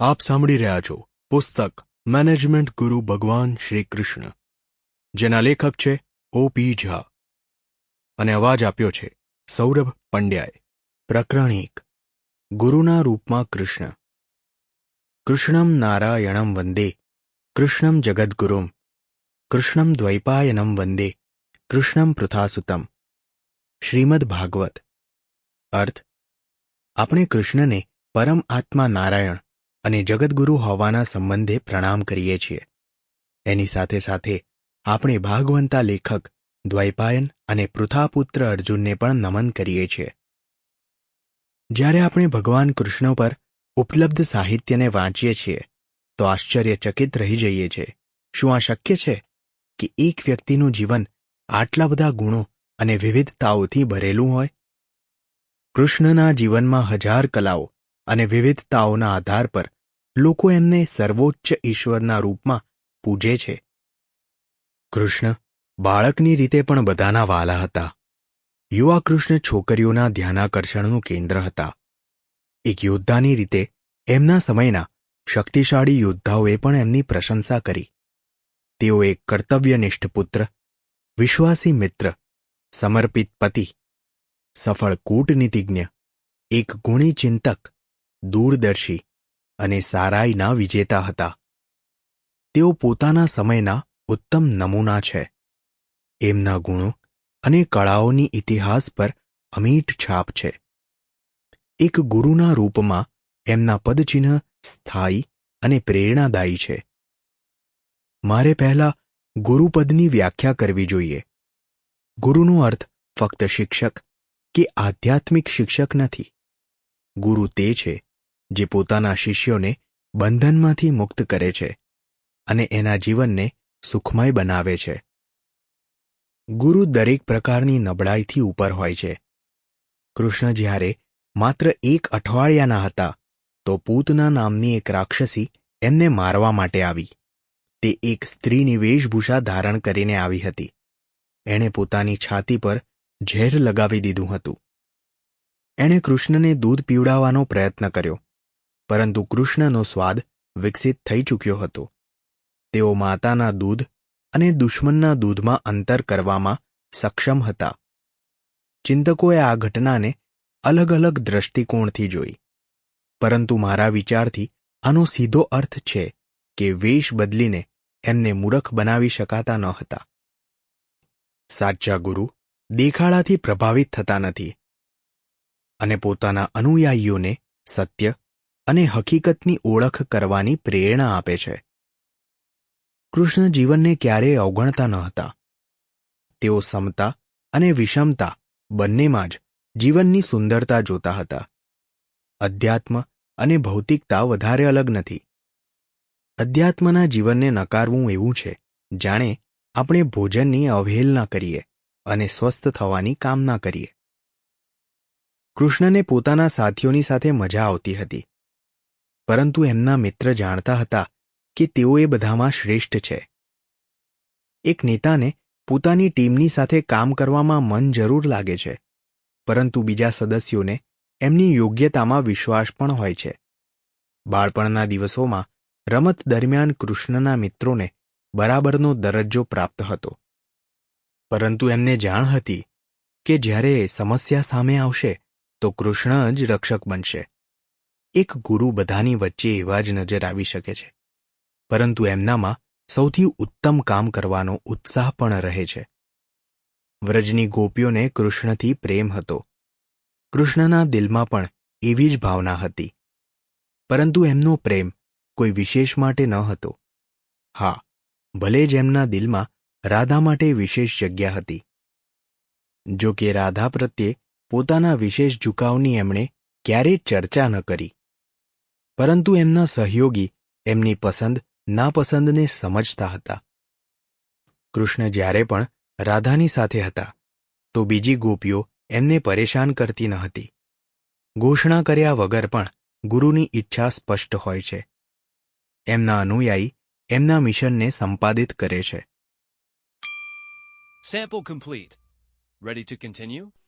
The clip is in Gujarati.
આપ સાંભળી રહ્યા છો પુસ્તક મેનેજમેન્ટ ગુરુ ભગવાન શ્રી કૃષ્ણ, જેના લેખક છે ઓ પી ઝા. અને અવાજ આપ્યો છે સૌરભ પંડ્યાએ પ્રકરણ એક ગુરુના રૂપમાં કૃષ્ણ. કૃષ્ણમ નારાયણમ વંદે, કૃષ્ણમ જગદગુરુમ, કૃષ્ણમ દ્વૈપાયનમ વંદે, કૃષ્ણમ પૃથાસુતમ. શ્રીમદ ભાગવત. અર્થ, આપણે કૃષ્ણને પરમ આત્મા નારાયણ અને જગદગુરુ હોવાના સંબંધે પ્રણામ કરીએ છીએ. એની સાથે સાથે આપણે ભાગવંતા લેખક, દ્વૈપાયન અને પૃથાપુત્ર અર્જુનને પણ નમન કરીએ છીએ. જ્યારે આપણે ભગવાન કૃષ્ણ પર ઉપલબ્ધ સાહિત્યને વાંચીએ છીએ, તો આશ્ચર્યચકિત રહી જઈએ છીએ. શું આ શક્ય છે કે એક વ્યક્તિનું જીવન આટલા બધા ગુણો અને વિવિધતાઓથી ભરેલું હોય? કૃષ્ણના જીવનમાં હજાર કલાઓ અને વિવિધતાઓના આધાર પર લોકો એમને સર્વોચ્ચ ઈશ્વરના રૂપમાં પૂજે છે. કૃષ્ણ બાળકની રીતે પણ બધાના વાલા હતા. યુવા કૃષ્ણ છોકરીઓના ધ્યાનાકર્ષણનું કેન્દ્ર હતા. એક યોદ્ધાની રીતે એમના સમયના શક્તિશાળી યોદ્ધાઓએ પણ એમની પ્રશંસા કરી. તેઓ એક કર્તવ્યનિષ્ઠ પુત્ર, વિશ્વાસી મિત્ર, સમર્પિત પતિ, સફળ કૂટનીતિજ્ઞ, એક ગુણી ચિંતક દૂરદર્શી અને સારાઈના વિજેતા હતા. તેઓ પોતાના સમયના ઉત્તમ નમૂના છે. એમના ગુણો અને કળાઓની ઇતિહાસ પર અમીઠ છાપ છે. એક ગુરુના રૂપમાં એમના પદચિહ્ન સ્થાયી અને પ્રેરણાદાયી છે. મારે પહેલા ગુરુપદની વ્યાખ્યા કરવી જોઈએ. ગુરુનો અર્થ ફક્ત શિક્ષક કે આધ્યાત્મિક શિક્ષક નથી. ગુરુ તે છે જે પોતાના શિષ્યોને બંધનમાંથી મુક્ત કરે છે અને એના જીવનને સુખમય બનાવે છે. ગુરુ દરેક પ્રકારની નબળાઈથી ઉપર હોય છે. કૃષ્ણ જ્યારે માત્ર એક અઠવાડિયાના હતા, તો પૂતના નામની એક રાક્ષસી એમને મારવા માટે આવી. તે એક સ્ત્રીની વેશભૂષા ધારણ કરીને આવી હતી. એણે પોતાની છાતી પર ઝેર લગાવી દીધું હતું. એણે કૃષ્ણને દૂધ પીવડાવવાનો પ્રયત્ન કર્યો. પરંતુ કૃષ્ણનો સ્વાદ વિકસિત થઈ ચૂક્યો હતો. તેઓ માતાના દૂધ અને દુશ્મનના દૂધમાં અંતર કરવામાં સક્ષમ હતા. ચિંતકોએ આ ઘટનાને અલગ અલગ દ્રષ્ટિકોણથી જોઈ. પરંતુ મારા વિચારથી આનો સીધો અર્થ છે કે વેશ બદલીને એમને મૂરખ બનાવી શકાતા ન હતા. સાચા ગુરુ દેખાડાથી પ્રભાવિત થતા નથી. અને પોતાના અનુયાયીઓને સત્ય અને હકીકતની ઓળખ કરવાની પ્રેરણા આપે છે. કૃષ્ણ જીવનને ક્યારેય અવગણતા ન હતા. તેઓ સમતા અને વિષમતા બંનેમાં જ જીવનની સુંદરતા જોતા હતા. અધ્યાત્મ અને ભૌતિકતા વધારે અલગ નથી. અધ્યાત્મના જીવનને નકારવું એવું છે, જાણે આપણે ભોજનની અવહેલના કરીએ અને સ્વસ્થ થવાની કામના કરીએ. કૃષ્ણને પોતાના સાથીઓની સાથે મજા આવતી હતી. પરંતુ એમના મિત્ર જાણતા હતા કે તેઓ એ બધામાં શ્રેષ્ઠ છે. એક નેતાને પોતાની ટીમની સાથે કામ કરવામાં મન જરૂર લાગે છે, પરંતુ બીજા સદસ્યોને એમની યોગ્યતામાં વિશ્વાસ પણ હોય છે. બાળપણના દિવસોમાં રમત દરમિયાન કૃષ્ણના મિત્રોને બરાબરનો દરજ્જો પ્રાપ્ત હતો. પરંતુ એમને જાણ હતી કે જ્યારે સમસ્યા સામે આવશે, તો કૃષ્ણ જ રક્ષક બનશે. એક ગુરુ બધાની વચ્ચે એવા જ નજર આવી શકે છે. પરંતુ એમનામાં સૌથી ઉત્તમ કામ કરવાનો ઉત્સાહ પણ રહે છે. વ્રજની ગોપીઓને કૃષ્ણથી પ્રેમ હતો. કૃષ્ણના દિલમાં પણ એવી જ ભાવના હતી. પરંતુ એમનો પ્રેમ કોઈ વિશેષ માટે ન હતો. હા, ભલે જ એમના દિલમાં રાધા માટે વિશેષ જગ્યા હતી. જો કે રાધા પ્રત્યે પોતાના વિશેષ ઝુકાવની એમણે ક્યારેય ચર્ચા ન કરી. પરંતુ એમના સહયોગી એમની પસંદ, નાપસંદને સમજતા હતા કૃષ્ણ જ્યારે પણ રાધાની સાથે હતા, તો બીજી ગોપીઓ એમને પરેશાન કરતી ન હતી ઘોષણા કર્યા વગર પણ ગુરુની ઈચ્છા સ્પષ્ટ હોય છે એમના અનુયાયી એમના મિશનને સંપાદિત કરે છે Sample complete. Ready to continue?